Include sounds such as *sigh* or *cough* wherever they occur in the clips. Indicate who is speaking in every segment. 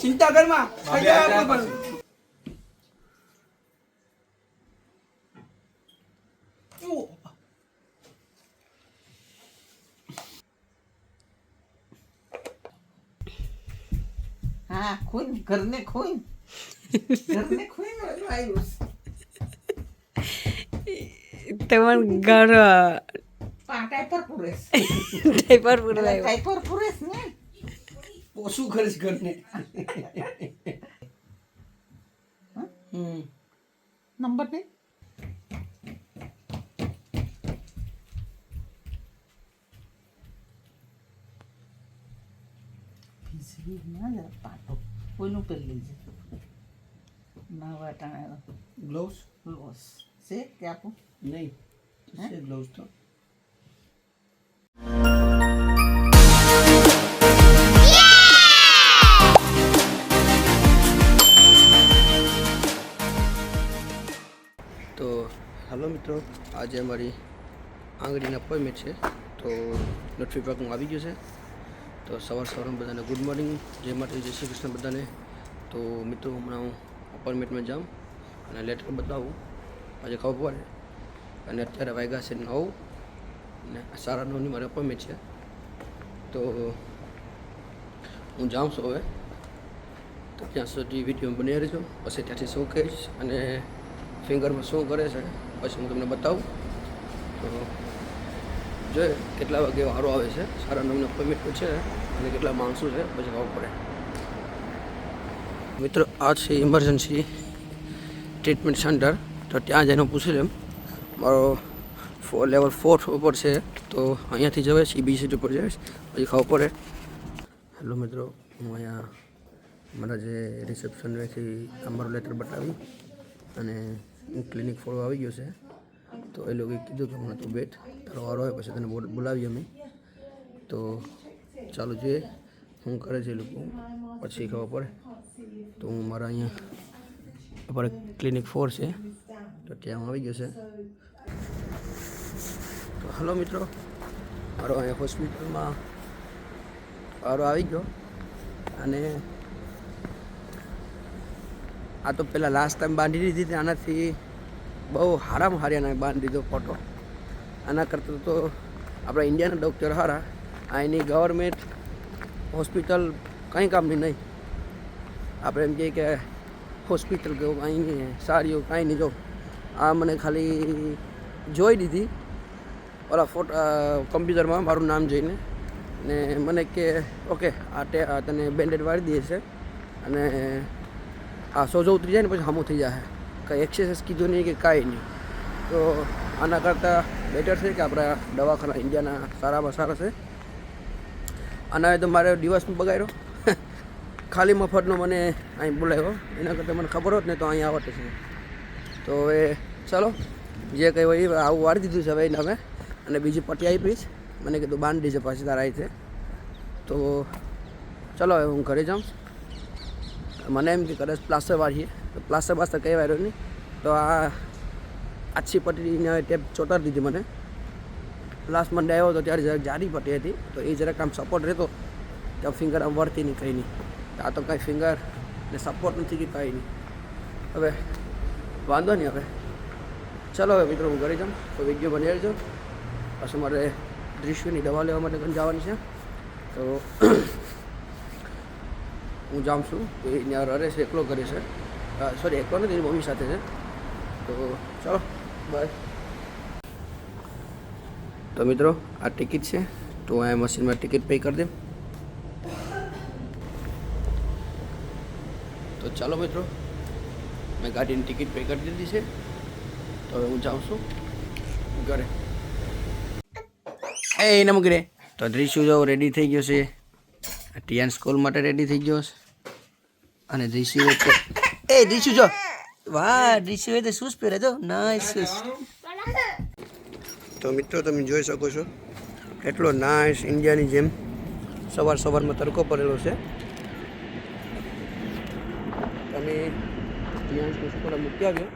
Speaker 1: ચિંતા પણ. ઓ,
Speaker 2: હા ખોઈ ઘરને ખોઈ ઘરને ખોઈ આવ્યું
Speaker 3: તમારું ઘર
Speaker 2: પાટાઈ પર પુરેશ
Speaker 3: ડાયપર પુરવાયો
Speaker 2: ટાઈ પર પુરેશ ને.
Speaker 1: ઓછું ખર્ચ ઘરને. હમ.
Speaker 2: નંબર ને પાટો. કોઈનું પેલી લેજે ના વાટાણા.
Speaker 1: ગ્લોવ્સ
Speaker 2: લોસ છે કે આપું?
Speaker 1: નહીં. છે ગ્લોવ્સ તો. મિત્રો, આજે અમારી આંગળીના અપોઇન્ટમેન્ટ છે, તો નોટ વિભાગમાં આવી ગયું છે. તો સવાર સવારમાં બધાને ગુડ મોર્નિંગ જય માટે જય શ્રી કૃષ્ણ બધાને. તો મિત્રો, હમણાં હું અપોઇન્ટમેન્ટમાં જાઉં અને લેટર બતાવું. આજે ખબર પડે અને અત્યારે વાગ્યા છે નવ ને સાડા નવની મારી અપોઇન્ટમેન્ટ છે. તો હું જાઉં છું હવે. તો ત્યાં સુધી વીડિયો બની રહેજો. પછી ત્યાંથી શું કહીશ અને ફિંગરમાં શું કરે છે. પછી હું તમને બતાવું. તો જોઈએ કેટલા વાગે વારો આવે છે. સારા નવનો અપોઇન્ટમેન્ટ છે અને કેટલા માણસો છે, પછી ખબર પડે. મિત્રો, આ છે ઇમરજન્સી ટ્રીટમેન્ટ સેન્ટર તો ત્યાં જઈને પૂછી લેમ મારો ફોર લેવલ ફોર્થ ઉપર છે. તો અહીંયાથી જવાય સીબી સીટ ઉપર જઈશ પછી ખબર પડે. હેલો મિત્રો, હું અહીંયા મારા જે રિસેપ્શનથી અમારું લેટર બતાવી અને હું ક્લિનિક ફોડવા આવી ગયો છે. તો એ લોકોએ કીધું કે હમણાં તું બેઠ, તારો વારો હોય પછી તને બોલાવીએ અમે. તો ચાલો જોઈએ હું કરે છે એ લોકો. પછી ખબર પડે. તો હું મારા અહીંયા આપણે ક્લિનિક ફોર છે. તો ત્યાં હું આવી ગયો છે. તો હલો મિત્રો. મારો અહીંયા હોસ્પિટલમાં વારો આવી ગયો. અને આ તો પહેલાં લાસ્ટ ટાઈમ બાંધી દીધી હતી આનાથી બહુ હારામાં હાર્યાને બાંધી દીધો ફોટો આના કરતાં તો આપણા ઇન્ડિયાના ડૉક્ટર હારા. આ એની ગવર્મેન્ટ હોસ્પિટલ કંઈ કામની નહીં. આપણે એમ કહીએ કે હોસ્પિટલ ગયો કાંઈ નહીં, સારી એવું કાંઈ નહીં જો. આ મને ખાલી જોઈ દીધી. ઓલા ફોટો કમ્પ્યુટરમાં મારું નામ જોઈને. ને મને કે, ઓકે, આ તને બેન્ડેડ વાળી દે છે. અને આ સોજો ઉતરી જાય ને પછી હમું થઈ જાય. કંઈ એક્સરસાઇઝ કીધું નહીં કે કાંઈ નહીં. તો આના કરતાં બેટર છે કે આપણા દવાખાના ઇન્ડિયાના સારામાં સારા છે. આના તો મારે દિવસ બગાડ્યો. *laughs* ખાલી મફતનો મને અહીં બોલાવ્યો. એના કરતાં મને ખબર હોત ને તો અહીં આવત છે તો હવે ચાલો, જે કંઈ હોય આવું વાળી દીધું છે હવે એને હવે અને બીજી પટ્ટી આપીશ મને કીધું બાંધી છે પાછી તારા રીતે તો ચલો હવે હું ઘરે જાઉં. મને એમ કે કદાચ પ્લાસ્ટર વાળીએ. તો પ્લાસ્ટર બાસ્ટર કંઈ વાર્યો નહીં તો આ આછી પટ્ટીને ટેપ ચોટાડી દીધી મને. લાસ્ટ મંડે આવ્યો હતો ત્યારે જરાક જાડી પટ્ટી હતી. તો એ જરાક આમ સપોર્ટ રહેતો. તો ફિંગર આમ વળતી નહીં કંઈ નહીં. આ તો કાંઈ ફિંગર ને સપોર્ટ નથી કે કાંઈ નહીં. હવે વાંધો નહીં હવે. ચલો હવે મિત્રો, હું ઘરે જાઉં. તો વીડિયો બની રહેજો પછી મારે દ્રશ્યની દવા લેવા માટે પણ જવાની છે. તો હું જાઉં છું. તો એ ત્યાં રહે છે, એકલો કરે છે. સોરી એકલો નથી, એની મમ્મી સાથે છે. તો ચાલો બાય તો મિત્રો, આ ટિકિટ છે. તો આ મશીનમાં ટિકિટ પે કરી દે. તો ચાલો મિત્રો, મેં ગાડીની ટિકિટ પે કરી દીધી છે. તો હવે હું જાઉં છું ઘરે. એ એને તો દ્રિશુ જો રેડી થઈ ગયો છે. ટીયાન સ્કૂલ માટે રેડી થઈ ગયો છે. અને દ્રિશુ *coughs* એ દ્રિશુ જો. વાહ દ્રિશુ એ તો શૂઝ પહેરે? તો નાઇસ શૂઝ તો મિત્રો તમે જોઈ શકો છો કેટલો નાઇસ ઇન્ડિયાની જેમ સવાર સવારમાં તડકો પડેલો છે. તમે ટિયાન સ્કૂલ મૂકી આવ્યો.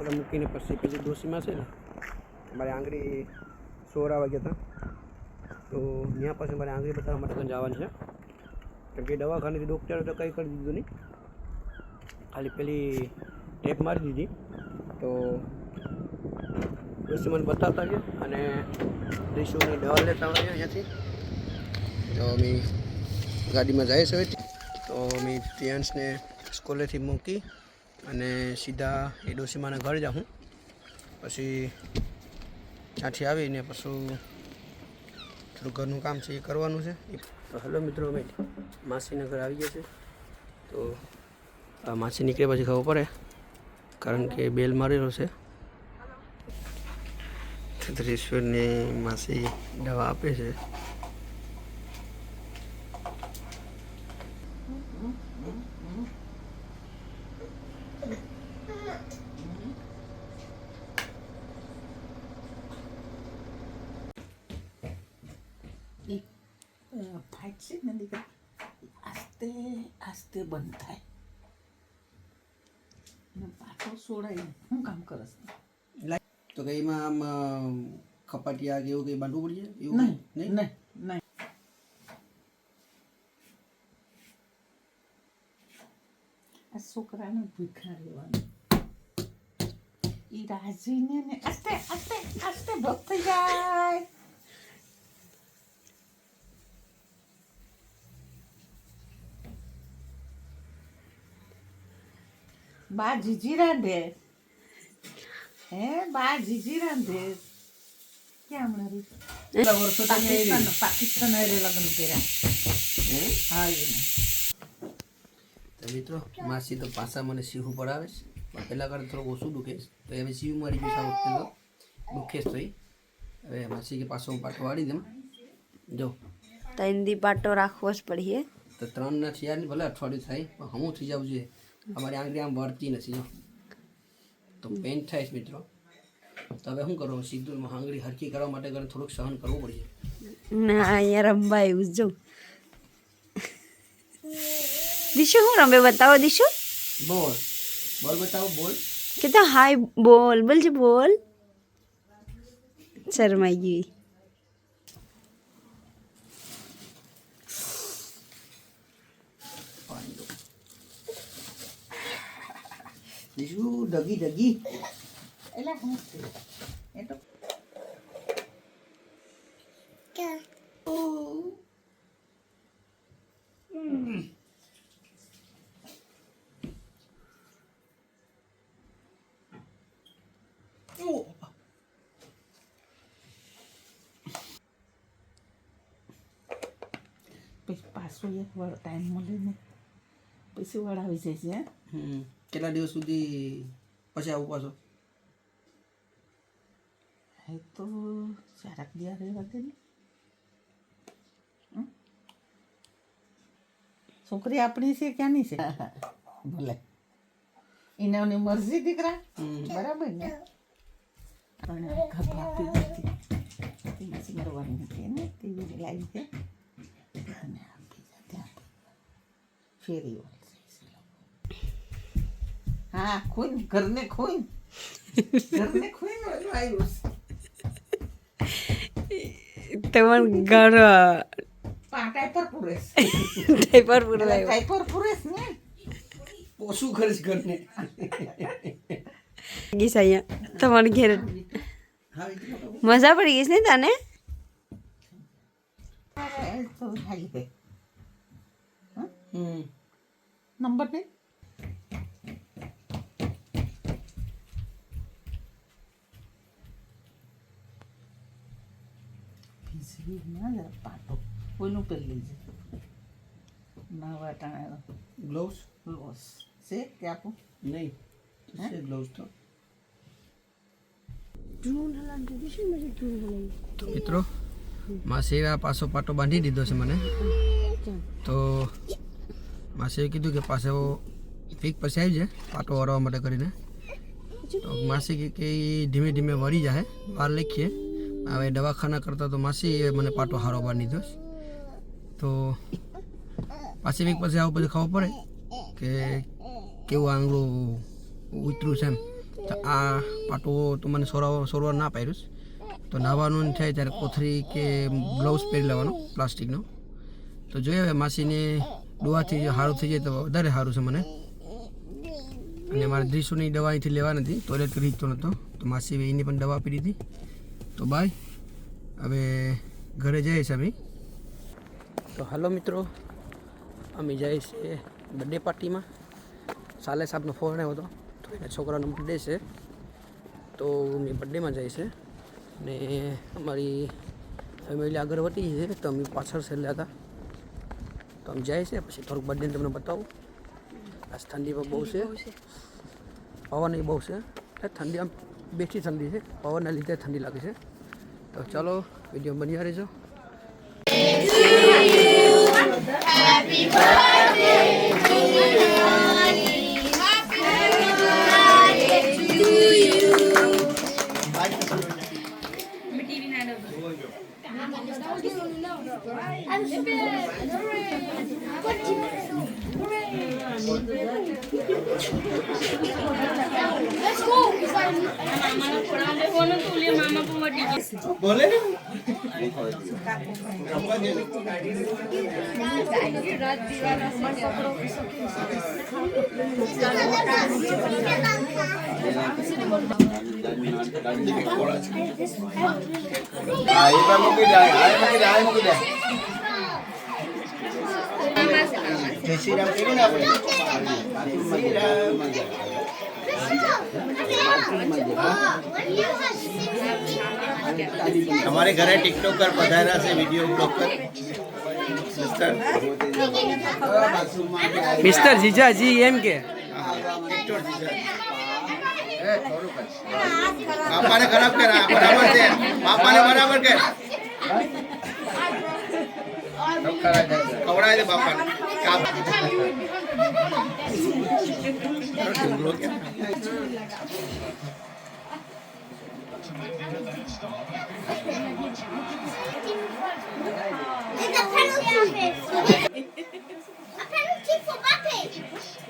Speaker 1: ઓલા મૂકીને પછી પેલી ડોસીમાં છે ને મારી આંગળી સોરા વાગ્યા હતા. તો ત્યાં પછી મારે આંગળી બતાવવા માટે પણ જવાનું છે. કેમ કે દવાખાનેથી ડૉક્ટરે તો કંઈ કરી દીધું નહીં. ખાલી પેલી ટેપ મારી દીધી. તો પછી મને બતાવતા ગયા અને રિશુની દવા લેતા આવ્યા અહીંયાથી. તો અમે ગાડીમાં જાય છે તો અમે પિયન્સને સ્કૂલેથી મૂકી અને સીધા એ ડોસીમાના ઘર જાઉં પછી ત્યાંથી આવીને પછી થોડું ઘરનું કામ છે એ કરવાનું છે. તો હેલો મિત્રો, અમે માસીનગર આવી ગયા છે તો આ માસી નીકળે પછી ખબર પડે, કારણ કે બેલ મારેલો છે. છત્રીશ્વરની માસી દવા આપે છે
Speaker 2: એક ફાઇટ છે ને દીકરા આસ્તે આસ્તે બંધ થાય ને પાછો છોડાય શું કામ કરસ
Speaker 1: તો કે એમાં આમ અ, ખપાટિયા કે એવું કંઈ બાંધવું પડી જાય એવું
Speaker 2: નહીં
Speaker 1: કંઈ?
Speaker 2: નહીં નહીં આ છોકરાને ભૂખા રહેવાનું ઈ રાજીને ને આસ્તે આસ્તે આસ્તે ભક્ત થઈ જાય બા જીજી રાંધે હે બા જીજી રાંધે ક્યાં હમણાં રહી?
Speaker 1: કેટલા વર્ષો તો નહીં
Speaker 2: પાકિસ્તાન
Speaker 1: આવી.
Speaker 2: પાકિસ્તાન હારે લગ્ન કર્યા
Speaker 1: હા તો મિત્રો માસી તો પાછા મને સીવું પડાવે છે પણ પહેલાં કરતાં થોડુંક ઓછું દુખે તો હવે સીવું મારી ગયું આ વખતે તો દુખે જ થઈ હવે માસી કે પાછો હું પાટો વાળી દઉં જો
Speaker 3: તંદી દી પાટો રાખવો જ પડીએ
Speaker 1: તો ત્રણ ના થયા ને ભલે અઠવાડિયું થાય પણ હમું થઈ જવું જોઈએ અમારી આંગળી આમ વળતી નથી જો તો પેન થાય છે મિત્રો તો હવે શું કરવું? સીધું આંગળી હરકી કરવા માટે કરીને થોડુંક સહન કરવું પડશે.
Speaker 3: ના અહીંયા રમવા એવું જ જો. દિશુ હું રમે? બતાવો દિશુ.
Speaker 1: બોલ. બોલ બતાવો બોલ.
Speaker 3: કે તો હાય બોલ. બોલજે બોલ. શરમાઈ ગઈ.
Speaker 1: પાણી દો. બીજું ડગી ડગી
Speaker 2: એટલે હું છે એ તો પછી પાછો એક વાર ટાઈમ મળે ને પછી વળાવી જાય છે હે
Speaker 1: હમ કેટલા દિવસ સુધી પછી આવું પાછો
Speaker 2: એ તો ચારક દિયા રહેવા દે ને છોકરી આપણી છે ક્યાંની છે ભલે એને એની મરજી દીકરા. બરાબર ને પણ ઘર આપી દીધી પછી મરવાની નથી ને તેવી લાવી છે અને આપી જાતે ફેરી હા ખોઈ ઘરને ખોઈ ઘરને ખોઈ આવ્યું છે
Speaker 3: તમને ઘર
Speaker 2: પાટાઈ પર પુરેશ
Speaker 3: ડાયપર પુરવાયો
Speaker 2: ટાઈ પર પુરેશ ને
Speaker 1: ઓછું ખર્ચ કરને
Speaker 3: ગીસ અહીંયા તમારે ઘેર
Speaker 1: હા એ તો
Speaker 3: મજા પડી ગઈ છે ને તને
Speaker 2: અરે, તો હાલી ગઈ
Speaker 1: હમ
Speaker 2: નંબર ને ના જરા પાટો. કોઈનું પહેરી લેજે ના વાટાણા
Speaker 1: ગ્લોવ્સ
Speaker 2: ગ્લોવ્સ છે કે આપું?
Speaker 1: નહીં. છે ગ્લોવ્સ તો. તો મિત્રો માસીએ આ પાછો પાટો બાંધી દીધો છે મને. તો માસીએ કીધું કે પાછો પીક પછી આવી જાય પાટો વળવા માટે કરીને. તો માસી કે કે ધીમે ધીમે વળી જાય. બહાર લખીએ. હવે દવાખાના કરતાં તો માસી મને પાટો હારો દીધો છે. તો પાછી વીક પછી આવું બધું ખબર પડે કે કેવું આંગળું ઉતર્યું છે એમ. તો આ પાટો તો મને સોરવા સોરવા ના પહેર્યું. તો નાહવાનું થાય ત્યારે કોથળી કે બ્લાઉઝ પહેરી લેવાનો, પ્લાસ્ટિકનો. તો જોઈએ હવે માસીને દુવાથી સારું થઈ જાય તો વધારે સારું છે મને. અને મારે દ્રીસુની દવા અહીંથી લેવા નથી ટોયલેટ કરી તો નહોતો. તો માસી એની પણ દવા આપી દીધી. તો બાય હવે ઘરે જઈએ છીએ અમે તો હાલો મિત્રો અમે જઈએ છીએ બર્થડે પાર્ટીમાં સાલે સાહેબનો ફોન આવ્યો હતો તો એના છોકરાનો બર્થડે છે. તો અમે બર્થડેમાં જઈએ છે ને અમારી ફેમિલી આગળ વધી છે તો અમે પાછળ છેલ્લા હતા તો અમે જાય છે પછી થોડુંક બર્થડે તમને બતાવું. આ ઠંડી બહુ છે. પવન એ બહુ છે. ઠંડી આમ બેઠી ઠંડી છે. પવનના લીધે ઠંડી લાગે છે. તો ચાલો, વીડિયો બન્યા રહેજો
Speaker 4: Let's go.
Speaker 5: હા એ પણ મૂકી દે હા એ મૂકી દે હા એ મૂકી દે જય શ્રી રામ. કીધું ને આપણે શ્રી રામ તમારે ઘરે ટિકટોક પર પધાર્યા છે વીડિયો બ્લોક કર
Speaker 1: મિસ્ટર? જીજાજી એમ કે.
Speaker 5: બાપાને ખરાબ કર આ બરાબર છે. બાપાને બરાબર કર ખવડાય દે બાપાને.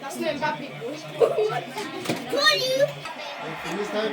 Speaker 5: Das ist
Speaker 4: ein Mbappé. Goli! Jetzt ist halt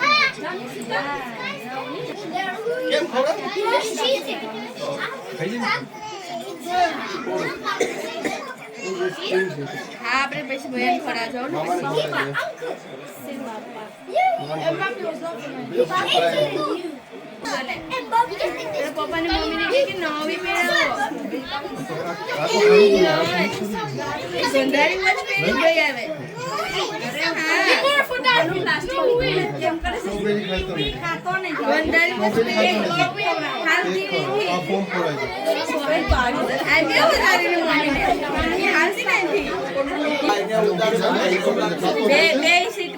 Speaker 4: Mbappe. That's not Mbappe. Told you. Oye, my name is
Speaker 5: કેમ ખવડાવ?
Speaker 6: આપણે પછી ભયન ફરા જાવ ને તારા પપ્પાને મમ્મીને કહે કે નવી પહેરાવો સુંદરી વોચ પહેરી ગઈ આવે સુંદરી વોચ પહેરી હાલતી નથી આ કેવું વધારે મમ્મીને હાલતી નથી બે બે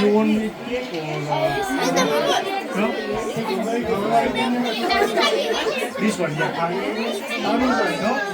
Speaker 6: You
Speaker 5: want, me to or, uh, no?
Speaker 7: This one, yeah. This one, no?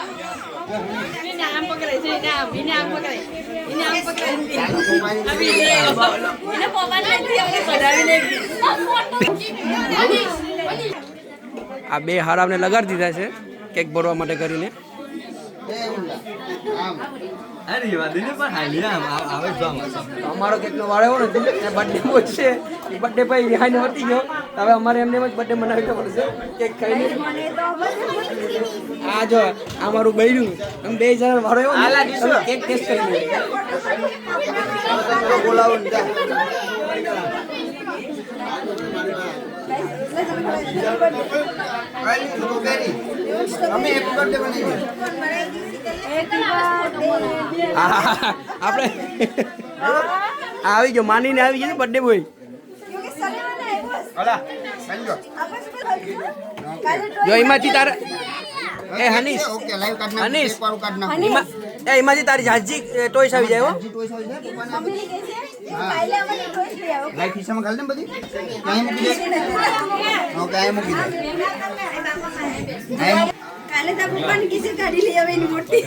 Speaker 7: Okay, yeah. Okay.
Speaker 6: એને આમ પકડે છે એને આમ એને આમ પકડે એને આમ પકડે આવી લે એને પપ્પા નથી હવે કઢાવીને
Speaker 1: આ બે હારામને લગાડી દીધા છે કેક ભરવા માટે કરીને અમારો કેટલો વાળો એવો નથી ને બર્થડે બોય છે. એ બર્થડે ભાઈ રિહાઈને વટી ગયો. હવે અમારે એમને એમ જ બર્થડે મનાવી પડશે કેક ખાઈને આ જો આ મારું બૈરું. તમે બે જણા વાળો એવો ને, તમે કેક ટેસ્ટ કરી લો. આ આપણે આવી ગયો માનીને આવી ગયો બર્થડે બોય જો એમાંથી તારા એ હનીશ. હનીશ. એમાં એ એમાંથી તારી જાજી ટોયસ આવી જાય હો.
Speaker 5: લાઈટ ખિસ્સામાં ગાલ દે બધી? ક્યાંય મૂકી દે? ઓકે આ મૂકી દે.
Speaker 3: કાલે તો પપ્પાને કિસે કાઢી લઈ આવે એની મોટી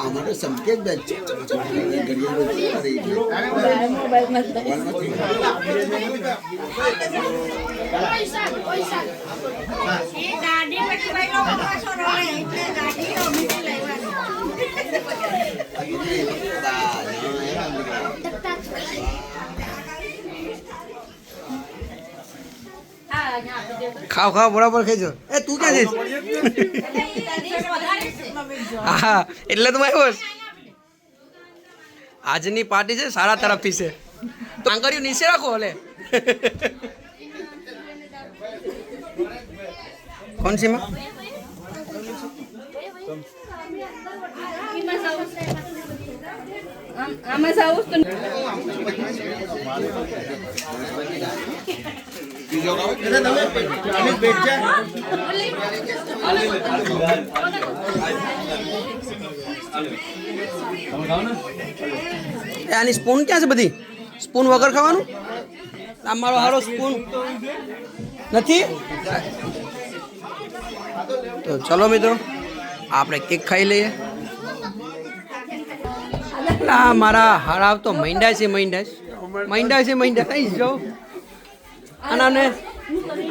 Speaker 5: અમારો સંકેત જ છે
Speaker 1: ખાવ ખાવ, બરાબર ખાઈ એ, તું ક્યાં જઈશ? હા, એટલે તો આવ્યો. આજની પાર્ટી છે, સારા તરફથી છે. તો આંગળીઓ નીચે રાખો હલે કોણ છે
Speaker 6: આમાં
Speaker 1: આની સ્પૂન ક્યાં છે બધી? સ્પૂન વગર ખાવાનું? આ મારો હારો સ્પૂન. નથી? તો ચલો મિત્રો, આપણે કેક ખાઈ લઈએ. આ મારા હરાવ તો મૈંડા છે મૈંડા મૈંડા છે મૈંડા અહીં જો આનાને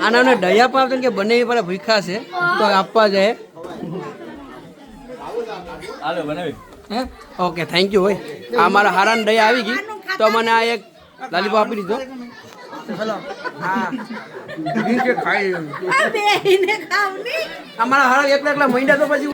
Speaker 1: આનાને દયા ને કે બંને પેલા ભૂખા છે. તો આપવા જાય. હે? ઓકે થેન્ક યુ ભાઈ. આ મારા હારાને દયા આવી ગઈ. તો મને આ એક લાલીપો આપી દીધો. હા. કે ખાઈ. લેવું. આ મારા હારા એકલા એકલા મૈંડા તો પછી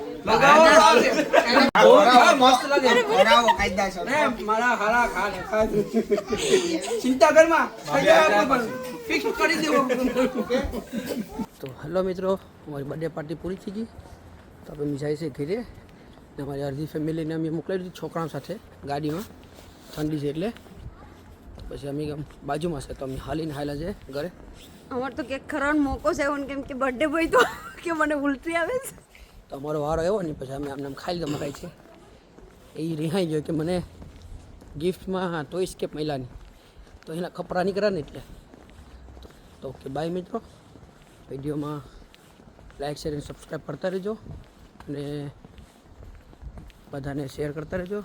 Speaker 1: મસ્ત લાગે.
Speaker 5: કાયદાસર
Speaker 1: મારા હારા ખા. ચિંતા ફિક્સ કરી દેવો. તો હેલો મિત્રો અમારી બર્થડે પાર્ટી પૂરી થઈ ગઈ. તો આપણે જાય છે ઘરે. ને અમારી અડધી ફેમિલીને અમે મોકલાવી દીધી છોકરાઓ સાથે ગાડીમાં. ઠંડી છે એટલે. પછી અમે આમ બાજુમાં છે તો અમે હાલીને હાલ્યા છે ઘરે.
Speaker 3: અમાર તો કેક ખરવાનો મોકો છે કેમ કે બર્થડે ભાઈ તો કે મને ઉલટી આવે છે.
Speaker 1: તો અમારો વારો આવ્યો ને પછી અમે આમને આમ ખાઈ લીધો મકાઈ છે. એ રિહાઈ ગયો કે મને ગિફ્ટમાં હા ટોઈસ સ્કેપ મહિલાની તો એના કપડાં નીકળ્યા ને એટલે. તો ઓકે, બાય મિત્રો. વિડીયોમાં લાઈક શેર અને સબસ્ક્રાઈબ કરતા રહેજો. અને બધાને શેર કરતા રહેજો.